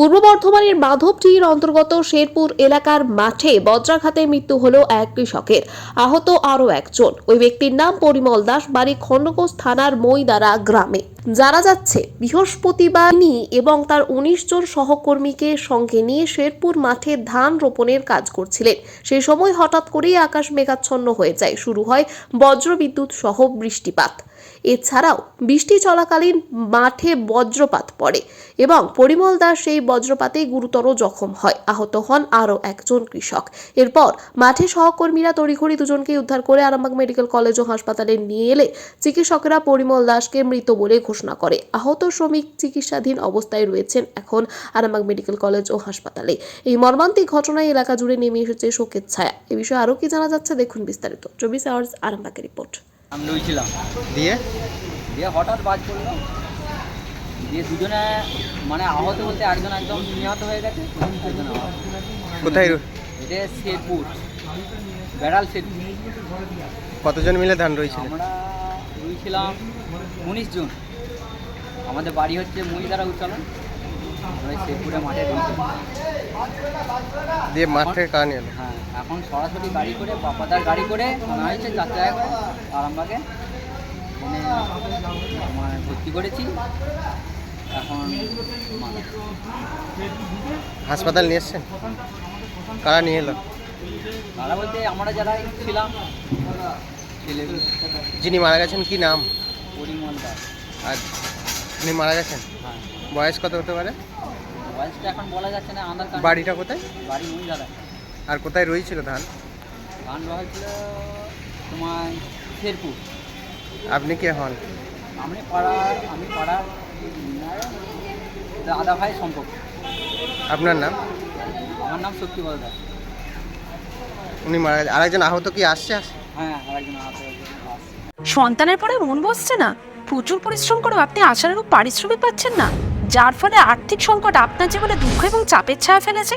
পূর্ব বর্ধমানের মাধবটির অন্তর্গত শেরপুর এলাকার মাঠে বজ্রাঘাতে মৃত্যু হল এক কৃষকের, আহত আরও একজন। ওই ব্যক্তির নাম পরিমল দাস, বাড়ি খণ্ডঘোষ থানার মইদারা গ্রামে। জানা যাচ্ছে, বৃহস্পতিবার এবং তার উনিশ জন সহকর্মীকে সঙ্গে নিয়ে শেরপুর মাঠে ধান রোপণের কাজ করছিলেন। সেই সময় হঠাৎ করেই আকাশ মেঘাচ্ছন্ন হয়ে যায়। শুরু হয় বজ্রবিদ্যুৎ সহ বৃষ্টিপাত। এছাড়াও বৃষ্টি চলাকালীন মাঠে বজ্রপাত পড়ে এবং পরিমল দাস সেই বজ্রপাতে গুরুতর জখম হয়। আহত হন আরও একজন কৃষক। এরপর মাঠে সহকর্মীরা তড়িঘড়ি দুজনকে উদ্ধার করে আরামবাগ মেডিকেল কলেজ ও হাসপাতালে নিয়ে এলে চিকিৎসকেরা পরিমল দাসকে মৃত বলে ঘোষণা করে। আহত শ্রমিক চিকিৎসাধীন অবস্থায় রয়েছেন এখন আরামবাগ মেডিকেল কলেজ ও হাসপাতালে। এই মর্মান্তিক ঘটনায় এলাকা জুড়ে নেমে এসেছে শোকের ছায়া। এ বিষয়ে আরও কি জানা যাচ্ছে দেখুন বিস্তারিত। চব্বিশ আওয়ার্স আরামবাগের রিপোর্ট। আমি দিয়ে? দিয়ে হঠাৎ বাজ পড়ল দিয়ে দুজনে মানে আহত বলতে একজন একদম নিহত হয়ে গেছে একজন আহত। কোথায়? রো- এটা শেরপুর বেড়াল শেরপুর। কতজন মিলে ধান রয়েছিল আমরা রয়েছিলাম উনিশ জন। আমাদের বাড়ি হচ্ছে মহিলারা উচ্চালন। আমরা শেরপুরে মাঠে রয়েছিলাম দিয়ে মাঠ থেকে কারা এলো? হ্যাঁ এখন সরাসরি গাড়ি করে বাপাদার গাড়ি করে আনা হয়েছে চার জায়গায় করে আরামবাগে। এখানে আমার ভর্তি করেছি। হাসপাতাল নিয়ে এসছেন? কারা নিয়ে এলো? তারা বলতে আমরা যারা ছিলাম ছেলে যিনি মারা গেছেন কি নাম? পরিমল দাস। আর উনি মারা গেছেন? হ্যাঁ। বয়স কত হতে পারে? বয়সটা এখন বলা যাচ্ছে না আধার কার্ড বাড়িটা কোথায়? বাড়ি দাদা আর কোথায় রয়েছিল ধান? গান হয়েছিল তোমার শেরপুর। আপনি কে হন? আমি পাড়ার আমি পাড়ার দাদা ভাই সম্পর্ক। আপনার নাম? আমার নাম শক্তিবল দাস উনি মারা গেছে। আরেকজন আহত কি আসছে? হ্যাঁ আরেকজন আহত সন্তানের পরে মন বসছে না। প্রচুর পরিশ্রম করেও আপনি আশানুরূপ পারিশ্রমিক পাচ্ছেন না। যার ফলে আর্থিক সংকট আপনার জীবনে দুঃখ এবং চাপের ছায়া ফেলেছে।